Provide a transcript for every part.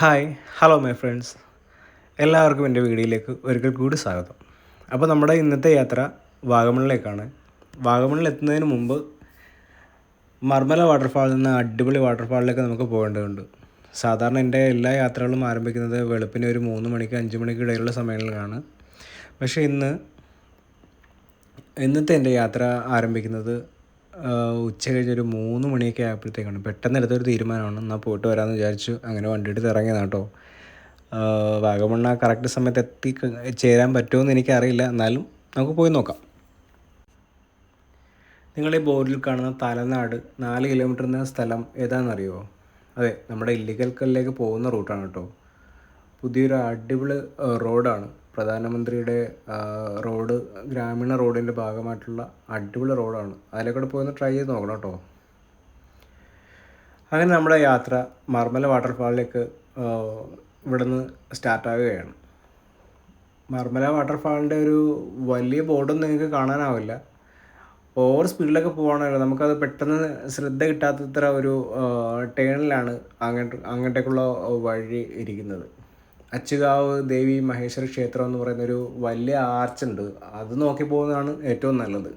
Hi hello my friends എല്ലാവർക്കും എന്റെ വീഡിയോയിലേക്ക് ഒരിക്കൽ കൂടി സ്വാഗതം. അപ്പോൾ നമ്മുടെ ഇന്നത്തെ യാത്ര വാഗമണിലേക്കാണ്. വാഗമണിൽ എത്തുന്നതിന് മുമ്പ് മർമല വാട്ടർഫാളിൽ നിന്ന് അടിപൊളി വാട്ടർഫാളിലേക്ക് നമുക്ക് പോകേണ്ടതുണ്ട്. സാധാരണ എന്റെ എല്ലാ യാത്രകളും ആരംഭിക്കുന്നത് വെളുപ്പിന് ഒരു മൂന്ന് മണിക്ക് അഞ്ച് മണിക്ക് ഇടയിലുള്ള സമയങ്ങളിലാണ്. പക്ഷേ ഇന്ന് ഇന്നത്തെ എന്റെ യാത്ര ആരംഭിക്കുന്നത് ഉച്ച കഴിഞ്ഞൊരു മൂന്ന് മണിയൊക്കെ ആയപ്പോഴത്തേക്കാണ്. പെട്ടെന്ന് എടുത്തൊരു തീരുമാനമാണ്. എന്നാൽ പോയിട്ട് വരാമെന്ന് വിചാരിച്ചു. അങ്ങനെ വണ്ടി എടുത്ത് ഇറങ്ങിയതാണ് വാഗമണ്ണ കറക്റ്റ് സമയത്ത് എത്തി ചേരാൻ പറ്റുമെന്ന് എനിക്കറിയില്ല. എന്നാലും നമുക്ക് പോയി നോക്കാം. നിങ്ങൾ ഈ ബോർഡിൽ കാണുന്ന തലനാട് നാല് കിലോമീറ്റർ എന്ന സ്ഥലം ഏതാണെന്നറിയുമോ അതെ നമ്മുടെ ഇല്ലിക്കൽക്കലിലേക്ക് പോകുന്ന റൂട്ടാണ് കേട്ടോ പുതിയൊരു അടിപൊളി റോഡാണ് പ്രധാനമന്ത്രിയുടെ റോഡ് ഗ്രാമീണ റോഡിന്റെ ഭാഗമായിട്ടുള്ള അടിപൊളി റോഡാണ്. അതിലേക്കൂടെ പോയി ട്രൈ ചെയ്ത് നോക്കണം കേട്ടോ. അങ്ങനെ നമ്മുടെ യാത്ര മർമല വാട്ടർഫാളിലേക്ക് ഇവിടുന്ന് സ്റ്റാർട്ടാവുകയാണ് മർമല വാട്ടർഫാളിന്റെ ഒരു വലിയ ബോർഡൊന്നും നിങ്ങൾക്ക് കാണാനാവില്ല. ഓവർ സ്പീഡിലൊക്കെ പോകണമല്ലോ നമുക്കത് പെട്ടെന്ന് ശ്രദ്ധ കിട്ടാത്തത്ര ഒരു ടേണിലാണ് അങ്ങോട്ട് അങ്ങോട്ടേക്കുള്ള വഴി ഇരിക്കുന്നത്. അച്ചുകാവ് ദേവി മഹേശ്വര ക്ഷേത്രം എന്ന് പറയുന്നൊരു വലിയ ആർച്ചുണ്ട് അത് നോക്കി പോകുന്നതാണ് ഏറ്റവും നല്ലത്.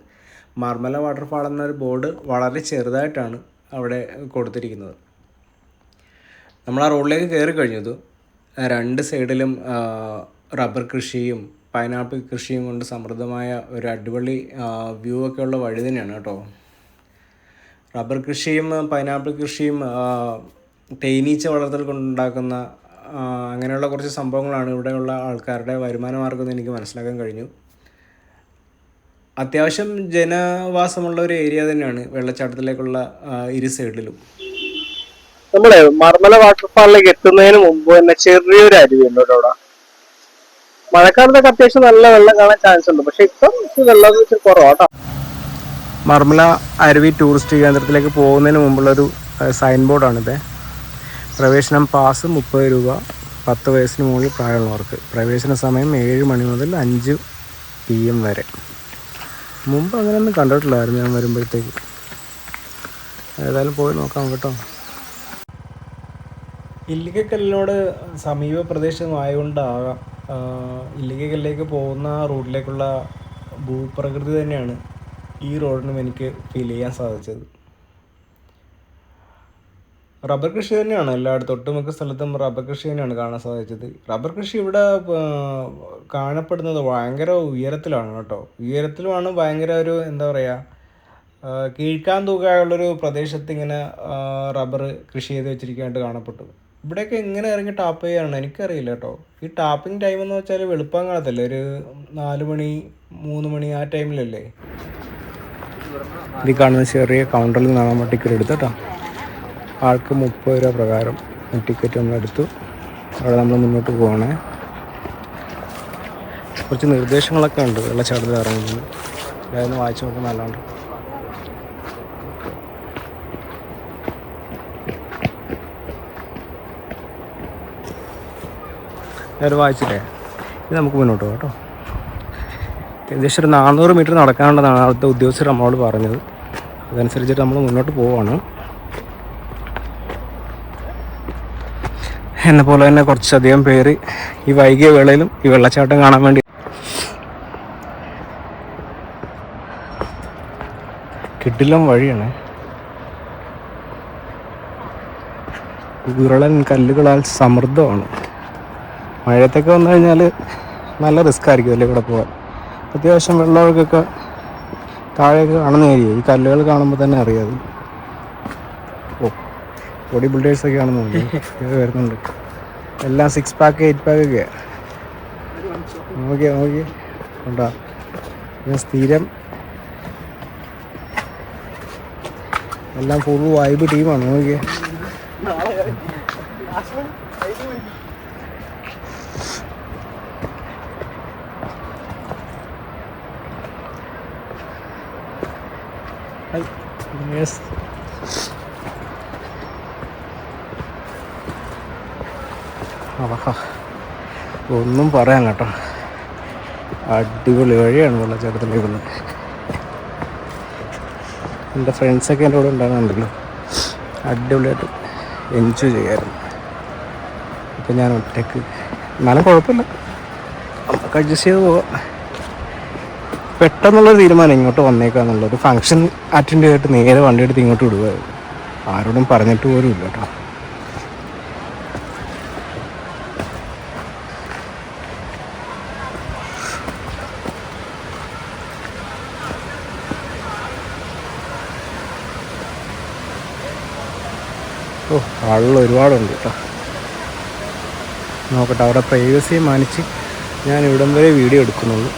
മർമല വാട്ടർഫാൾ എന്നൊരു ബോർഡ് വളരെ ചെറുതായിട്ടാണ് അവിടെ കൊടുത്തിരിക്കുന്നത്. നമ്മൾ ആ റോഡിലേക്ക് കയറി കഴിഞ്ഞത് രണ്ട് സൈഡിലും റബ്ബർ കൃഷിയും പൈനാപ്പിൾ കൃഷിയും കൊണ്ട് സമൃദ്ധമായ ഒരു അടിപൊളി വ്യൂ ഒക്കെ ഉള്ള വഴി തന്നെയാണ് കേട്ടോ. റബ്ബർ കൃഷിയും പൈനാപ്പിൾ കൃഷിയും തേനീച്ച വളർത്തൽ കൊണ്ടുണ്ടാക്കുന്ന അങ്ങനെയുള്ള കുറച്ച് സംഭവങ്ങളാണ് ഇവിടെയുള്ള ആൾക്കാരുടെ വരുമാന മാർഗം എനിക്ക് മനസ്സിലാക്കാൻ കഴിഞ്ഞു. അത്യാവശ്യം ജനവാസമുള്ള ഒരു ഏരിയ തന്നെയാണ് വെള്ളച്ചാട്ടത്തിലേക്കുള്ള ഇരു സൈഡിലും. നമ്മളെ മർമല വാട്ടർഫാളിലേക്ക് എത്തുന്നതിന് മുമ്പ് തന്നെ ചെറിയൊരു അരുവിയുണ്ട് ഉണ്ട് അവിടെ. മഴക്കാലത്തൊക്കെ അത്യാവശ്യം നല്ല വെള്ളം കാണാൻ ചാൻസ് ഉണ്ട്. പക്ഷെ ഇപ്പം വെള്ളം ഇച്ചിരി കുറവാട്ടോ മർമല അരുവി ടൂറിസ്റ്റ് കേന്ദ്രത്തിലേക്ക് പോകുന്നതിന് മുമ്പുള്ളൊരു സൈൻ ബോർഡാണിത് പ്രവേശനം പാസ് മുപ്പത് രൂപ പത്ത് വയസ്സിന് മുകളിൽ പ്രായമുള്ളവർക്ക്. പ്രവേശന സമയം ഏഴ് മണി മുതൽ അഞ്ച് പി എം വരെ. മുമ്പ് അങ്ങനെയൊന്നും കണ്ടിട്ടില്ലായിരുന്നു ഞാൻ വരുമ്പോഴത്തേക്ക്. ഏതായാലും പോയി നോക്കാം കേട്ടോ. ഇല്ലികക്കല്ലിനോട് സമീപ പ്രദേശമായതുകൊണ്ടാകാം ഇല്ലിക്കക്കല്ലിലേക്ക് പോകുന്ന റോഡിലേക്കുള്ള ഭൂപ്രകൃതി തന്നെയാണ് ഈ റോഡിനും എനിക്ക് ഫീൽ ചെയ്യാൻ സാധിച്ചത്. റബ്ബർ കൃഷി തന്നെയാണ്. എല്ലായിടത്തും ഒട്ടുമിക്ക സ്ഥലത്തും റബ്ബർ കൃഷി തന്നെയാണ് കാണാൻ സാധിച്ചത്. റബ്ബർ കൃഷി ഇവിടെ കാണപ്പെടുന്നത് ഭയങ്കര ഉയരത്തിലാണ് കേട്ടോ. ഉയരത്തിലുമാണ് ഭയങ്കര ഒരു എന്താ പറയുക കീഴ്ക്കാൻ തൂക്കായുള്ളൊരു പ്രദേശത്ത് ഇങ്ങനെ റബ്ബർ കൃഷി ചെയ്ത് വെച്ചിരിക്കാനായിട്ട് കാണപ്പെട്ടു. ഇവിടെയൊക്കെ എങ്ങനെ ഇറങ്ങി ടാപ്പ് ചെയ്യാണ് എനിക്കറിയില്ല കേട്ടോ. ഈ ടാപ്പിംഗ് ടൈം എന്ന് വെച്ചാൽ വെളുപ്പം കാലത്തല്ലേ? ഒരു നാല് മണി മൂന്ന് മണി ആ ടൈമിലല്ലേ? ഇത് കാണുന്ന ചെറിയ കൗണ്ടറിൽ നിന്നാണ് ടിക്കറ്റ് എടുത്തത് കേട്ടോ. ആൾക്ക് മുപ്പത് രൂപ പ്രകാരം ടിക്കറ്റ് നമ്മൾ എടുത്തു. അവിടെ നമ്മൾ മുന്നോട്ട് പോകണേ കുറച്ച് നിർദ്ദേശങ്ങളൊക്കെ ഉണ്ട്. വെള്ളച്ചാട്ടത്തിൽ ഇറങ്ങുന്നത് അതായത് വായിച്ചു നോക്കുന്ന നല്ലതുണ്ട് ഞാനത് വായിച്ചില്ലേ? ഇത് നമുക്ക് മുന്നോട്ട് പോകാം കേട്ടോ. ഏകദേശം ഒരു നാനൂറ് മീറ്റർ നടക്കാനുണ്ടെന്നാണ് അവിടുത്തെ ഉദ്യോഗസ്ഥർ നമ്മളോട് പറഞ്ഞത്. അതനുസരിച്ചിട്ട് നമ്മൾ മുന്നോട്ട് പോവാണ്. എന്നെ പോലെ തന്നെ കുറച്ചധികം പേര് ഈ വൈകിയ വേളയിലും ഈ വെള്ളച്ചാട്ടം കാണാൻ വേണ്ടി കിടിലം വഴിയാണ്. ഉരുളൻ കല്ലുകളാൽ സമൃദ്ധമാണ്. മഴയത്തൊക്കെ വന്നു കഴിഞ്ഞാൽ നല്ല റിസ്ക് ആയിരിക്കും അല്ലേ ഇവിടെ പോകാൻ അത്യാവശ്യം വെള്ളമൊഴുക്കൊക്കെ താഴേക്ക് കാണുന്ന ഏരിയ. ഈ കല്ലുകൾ കാണുമ്പോൾ തന്നെ അറിയാം അത്. ഓ ബോഡി ബിൽഡേഴ്സ് ഒക്കെ ആണെന്ന് തോന്നുന്നു വരുന്നുണ്ട്. എല്ലാം സിക്സ് പാക്ക് എയ്റ്റ് പാക്ക് ഒക്കെ. നോക്കിയാ നോക്കി ഉണ്ടാ ഇത് സ്ഥിരം. എല്ലാം ഫുൾ വൈബ് ടീമാണ് നോക്കിയേ. യെസ് ഒന്നും പറയാൻ കേട്ടോ. അടിപൊളി വഴിയാണ് വെള്ളച്ചാട്ടത്തിലേക്കുള്ള എന്റെ ഫ്രണ്ട്സൊക്കെ എന്റെ കൂടെ ഉണ്ടാകുന്നുണ്ടല്ലോ അടിപൊളിയായിട്ട് എൻജോയ് ചെയ്യാമായിരുന്നു ഇപ്പം ഞാൻ ഒറ്റയ്ക്ക് എന്നാലും കുഴപ്പമില്ല. നമുക്ക് അഡ്ജസ്റ്റ് ചെയ്ത് പോവാം. പെട്ടെന്നുള്ളൊരു തീരുമാനം ഇങ്ങോട്ട് വന്നേക്കാന്നുള്ളത്. ഒരു ഫംഗ്ഷൻ അറ്റൻഡ് ചെയ്തിട്ട് നേരെ വണ്ടി എടുത്ത് ഇങ്ങോട്ട് വിടുക ആരോടും പറഞ്ഞിട്ട് പോലും ഇല്ല കേട്ടോ. ഓ ആളുകൾ ഒരുപാടുണ്ട് കേട്ടോ. നോക്കട്ടെ അവരുടെ പ്രൈവസിയെ മാനിച്ച് ഞാൻ ഇവിടം വരെ വീഡിയോ എടുക്കുന്നുള്ളൂ.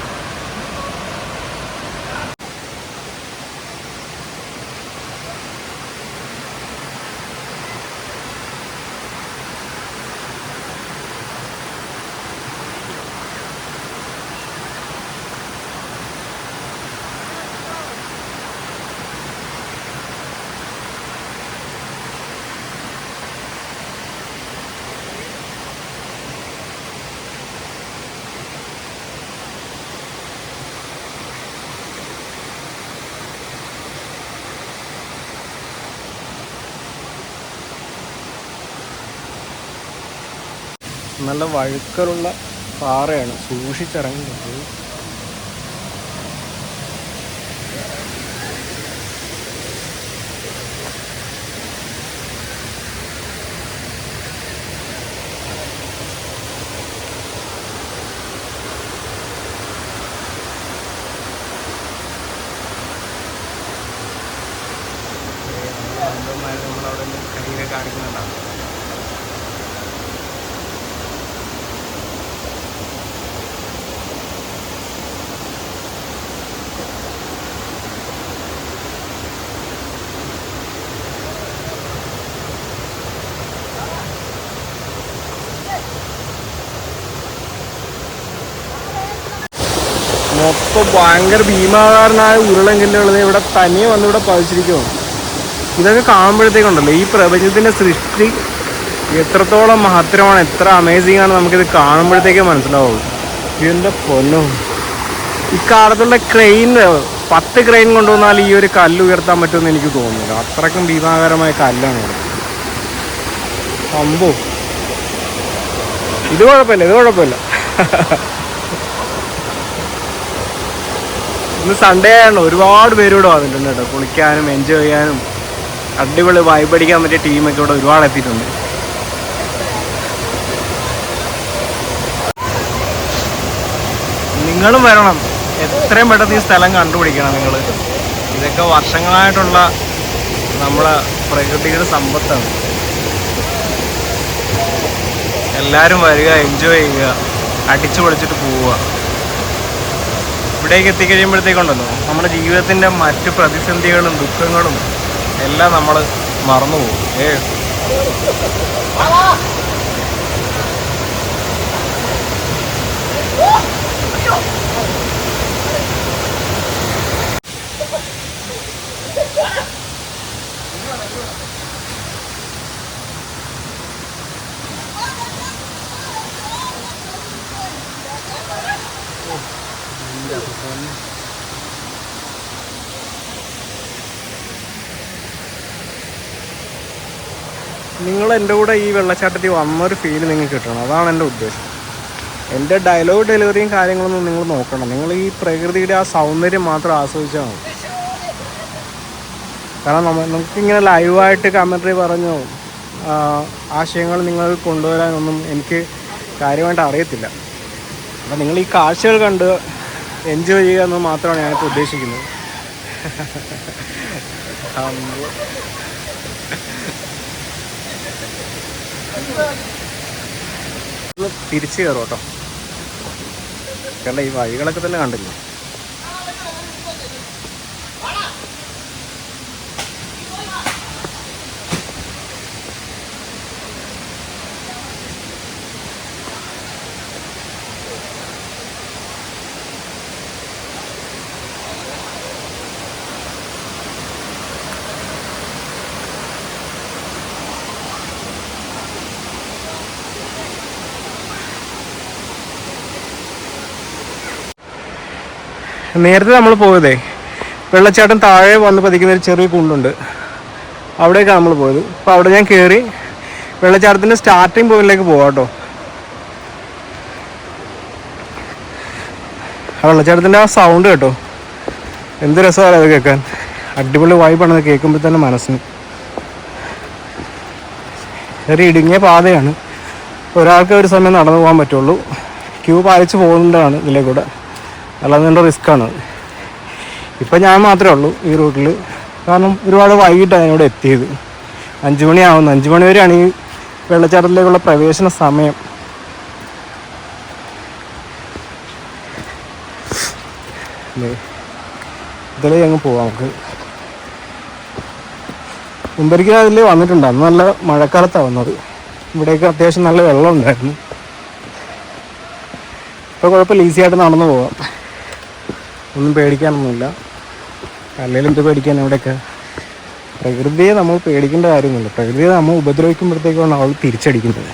നല്ല വഴുക്കലുള്ള പാറയാണ് സൂക്ഷിച്ചിറങ്ങുന്നത്. മൊത്തം ഭയങ്കര ഭീമാകാരനായ ഉരുളങ്കല്ലുകൾ ഇവിടെ തനിയെ വന്ന് ഇവിടെ പതിച്ചിരിക്കുന്നു. ഇതൊക്കെ കാണുമ്പോഴത്തേക്കുണ്ടല്ലോ ഈ പ്രപഞ്ചത്തിന്റെ സൃഷ്ടി എത്രത്തോളം മഹത്തരമാണ് എത്ര അമേസിംഗ് ആണ് നമുക്കിത് കാണുമ്പോഴത്തേക്കേ മനസ്സിലാവുള്ളൂ. ഇതിന്റെ പൊന്നോ? ഇക്കാലത്തുള്ള ക്രെയിൻ പത്ത് ക്രെയിൻ കൊണ്ടുവന്നാൽ ഈ ഒരു കല്ല് ഉയർത്താൻ പറ്റുമെന്ന് എനിക്ക് തോന്നുന്നില്ല. അത്രക്കും ഭീമാകരമായ കല്ലാണ് ഇവിടെ സംഭവം. ഇത് കുഴപ്പമില്ല ഇത് കുഴപ്പമില്ല. ഇന്ന് സൺഡേ ആണ് ഒരുപാട് പേര് ഇവിടെ വന്നിട്ടുണ്ട് കേട്ടോ. കുളിക്കാനും എൻജോയ് ചെയ്യാനും അടിപൊളി വൈബ് അടിക്കാൻ പറ്റിയ ടീമൊക്കെ ഇവിടെ ഒരുപാട് എത്തിയിട്ടുണ്ട്. നിങ്ങളും വരണം. എത്രയും പെട്ടെന്ന് ഈ സ്ഥലം കണ്ടുപിടിക്കണം നിങ്ങൾ ഇതൊക്കെ വർഷങ്ങളായിട്ടുള്ള നമ്മളെ പ്രകൃതിയുടെ സമ്പത്താണ്. എല്ലാവരും വരിക എൻജോയ് ചെയ്യുക അടിച്ചു പൊളിച്ചിട്ട് പോവുക. ഇവിടേക്ക് എത്തിക്കഴിയുമ്പോഴത്തേക്കുണ്ടല്ലോ നമ്മുടെ ജീവിതത്തിന്റെ മറ്റു പ്രതിസന്ധികളും ദുഃഖങ്ങളും എല്ലാം നമ്മൾ മറന്നുപോകും ഏ? നിങ്ങൾ എന്റെ കൂടെ ഈ വെള്ളച്ചാട്ടത്തിൽ വന്നൊരു ഫീൽ നിങ്ങൾക്ക് കിട്ടണം. അതാണ് എന്റെ ഉദ്ദേശം. എന്റെ ഡയലോഗ് ഡെലിവറിയും കാര്യങ്ങളൊന്നും നിങ്ങൾ നോക്കണം. നിങ്ങൾ ഈ പ്രകൃതിയുടെ ആ സൗന്ദര്യം മാത്രം ആസ്വദിച്ചാൽ മതി. കാരണം നമ്മൾ നമുക്കിങ്ങനെ ലൈവായിട്ട് കമന്ററി പറഞ്ഞു ആശയങ്ങൾ നിങ്ങൾ കൊണ്ടുവരാനൊന്നും എനിക്ക് കാര്യമായിട്ട് അറിയത്തില്ല. അപ്പം നിങ്ങൾ ഈ കാഴ്ചകൾ കണ്ട് എൻജോയ് ചെയ്യുക എന്ന് മാത്രമാണ് ഞാനിപ്പോൾ ഉദ്ദേശിക്കുന്നത് അമ്പോ. ഒന്ന് തിരിച്ചു കയറും കേട്ടോ. കണ്ട ഈ വഴികളൊക്കെ തന്നെ കണ്ടില്ലേ? നേരത്തെ നമ്മൾ പോയതേ വെള്ളച്ചാട്ടം താഴെ വന്ന് പതിക്കുന്ന ഒരു ചെറിയ കുണ്ടുണ്ട്. അവിടേക്കാണ് നമ്മൾ പോയത്. അപ്പോൾ അവിടെ ഞാൻ കയറി വെള്ളച്ചാട്ടത്തിന്റെ സ്റ്റാർട്ടിങ് പോയിന്റിലേക്ക് പോകാം കേട്ടോ. ആ വെള്ളച്ചാട്ടത്തിന്റെ ആ സൗണ്ട് കേട്ടോ. എന്ത് രസമാണ് അത് കേൾക്കാൻ. അടിപൊളി വൈബാണത് കേൾക്കുമ്പോൾ തന്നെ മനസ്സിന്. ഒരു ഇടുങ്ങിയ പാതയാണ്. ഒരാൾക്ക് ഒരു സമയം നടന്നു പോകാൻ പറ്റുള്ളൂ. ക്യൂ പാലിച്ച് പോകുന്നതാണ് ഇതിലേക്കൂടെ അല്ലാതെ നല്ല റിസ്ക്കാണ്. ഇപ്പം ഞാൻ മാത്രമേ ഉള്ളൂ ഈ റൂട്ടിൽ കാരണം ഒരുപാട് വൈകിട്ടാണ് ഇവിടെ എത്തിയത്. അഞ്ച് മണിയാവുന്നു. അഞ്ച് മണി വരെയാണ് ഈ വെള്ളച്ചാട്ടത്തിലേക്കുള്ള പ്രവേശന സമയം. ഇതിലേ അങ്ങ് പോവാം നമുക്ക്. മുമ്പരിക്ക് അതിൽ വന്നിട്ടുണ്ട്. അന്ന് നല്ല മഴക്കാലത്താണ് വന്നത്. ഇവിടെയൊക്കെ അത്യാവശ്യം നല്ല വെള്ളം ഉണ്ടായിരുന്നു ഇപ്പോൾ കുഴപ്പമില്ല ഈസിയായിട്ട് നടന്നു പോവാം. ഒന്നും പേടിക്കാനൊന്നുമില്ല. അല്ലെങ്കിലും എന്ത് പേടിക്കാൻ ഇവിടെയൊക്കെ? പ്രകൃതിയെ നമ്മൾ പേടിക്കേണ്ട കാര്യമൊന്നുമില്ല. പ്രകൃതിയെ നമ്മൾ ഉപദ്രവിക്കുമ്പോഴത്തേക്കാണ് അവൾ തിരിച്ചടിക്കുന്നത്.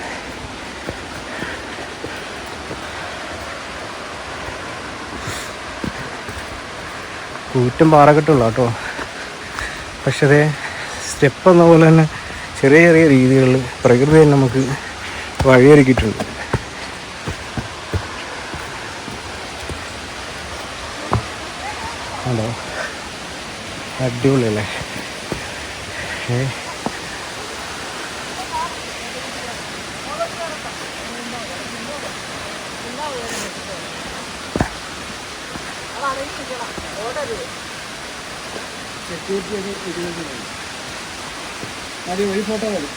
കൂറ്റും പാറക്കെട്ടുള്ള കേട്ടോ. പക്ഷേ അതേ സ്റ്റെപ്പ് എന്ന പോലെ തന്നെ ചെറിയ ചെറിയ രീതികളിൽ പ്രകൃതി നമുക്ക് വഴിയൊരുക്കിയിട്ടുണ്ട്. അടിപൊളിയല്ലേ? ഏ? ഒരു ഫോട്ടോ മതി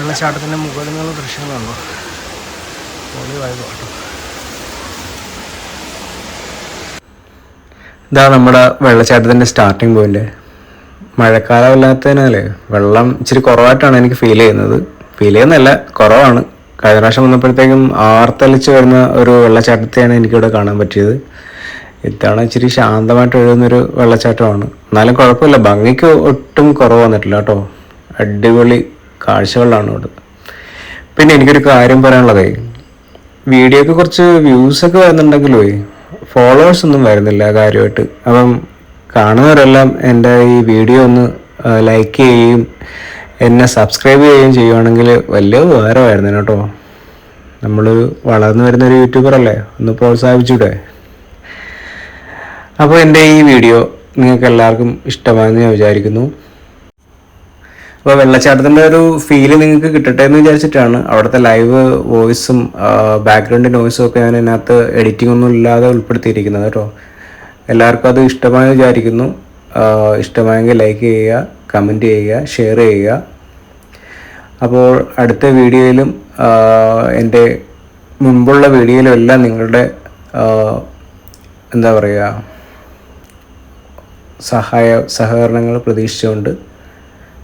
വെള്ളച്ചാട്ടത്തിന്റെ മുകളിൽ നിന്നുള്ള ദൃശ്യങ്ങളുണ്ടോ പൊളി കേട്ടോ ഇതാ നമ്മുടെ വെള്ളച്ചാട്ടത്തിന്റെ സ്റ്റാർട്ടിങ് പോയിന്റ് മഴക്കാലം ഇല്ലാത്തതിനാൽ വെള്ളം ഇച്ചിരി കുറവായിട്ടാണ് എനിക്ക് ഫീൽ ചെയ്യുന്നത്. ഫീൽ ചെയ്യുന്നല്ല കുറവാണ്. കഴിഞ്ഞ പ്രാവശ്യം വന്നപ്പോഴത്തേക്കും ആർത്തലിച്ച് വരുന്ന ഒരു വെള്ളച്ചാട്ടത്തെയാണ് എനിക്കിവിടെ കാണാൻ പറ്റിയത്. ഇത്തവണ ഇച്ചിരി ശാന്തമായിട്ട് എഴുതുന്നൊരു വെള്ളച്ചാട്ടമാണ്. എന്നാലും കുഴപ്പമില്ല ഭംഗിക്ക് ഒട്ടും കുറവ് വന്നിട്ടില്ല കേട്ടോ. അടിപൊളി കാഴ്ചകളാണ് ഇവിടെ. പിന്നെ എനിക്കൊരു കാര്യം പറയാനുള്ളതേ. വീഡിയോക്ക് കുറച്ച് വ്യൂസ് ഒക്കെ വരുന്നുണ്ടെങ്കിലേ ഫോളോവേഴ്സ് ഒന്നും വരുന്നില്ല കാര്യമായിട്ട്. അപ്പം കാണുന്നവരെല്ലാം എന്റെ ഈ വീഡിയോ ഒന്ന് ലൈക്ക് ചെയ്യുകയും എന്നെ സബ്സ്ക്രൈബ് ചെയ്യുകയും ചെയ്യുവാണെങ്കിൽ വലിയ ഉപകാരമായിരുന്നു കേട്ടോ. നമ്മൾ വളർന്നു വരുന്ന ഒരു യൂട്യൂബർ അല്ലേ? ഒന്ന് പ്രോത്സാഹിപ്പിച്ചൂടെ? അപ്പോൾ എന്റെ ഈ വീഡിയോ നിങ്ങൾക്ക് എല്ലാവർക്കും ഇഷ്ടമായെന്ന് ഞാൻ വിചാരിക്കുന്നു. അപ്പോൾ വെള്ളച്ചാട്ടത്തിന്റെ ഒരു ഫീൽ നിങ്ങൾക്ക് കിട്ടട്ടെ എന്ന് വിചാരിച്ചിട്ടാണ്. അവിടുത്തെ ലൈവ് വോയിസും ബാക്ക്ഗ്രൗണ്ട് നോയിസും ഒക്കെ ഞാൻ ഇതിനകത്ത് എഡിറ്റിംഗ് ഒന്നും ഇല്ലാതെ ഉൾപ്പെടുത്തിയിരിക്കുന്നത് കേട്ടോ. എല്ലാവർക്കും അത് ഇഷ്ടമായി വിചാരിക്കുന്നു. ഇഷ്ടമായെങ്കിൽ ലൈക്ക് ചെയ്യുക കമന്റ് ചെയ്യുക ഷെയർ ചെയ്യുക. അപ്പോൾ അടുത്ത വീഡിയോയിലും എന്റെ മുൻപുള്ള വീഡിയോയിലും എല്ലാം നിങ്ങളുടെ എന്താ പറയുക സഹായ സഹകരണങ്ങൾ പ്രതീക്ഷിച്ചുകൊണ്ട്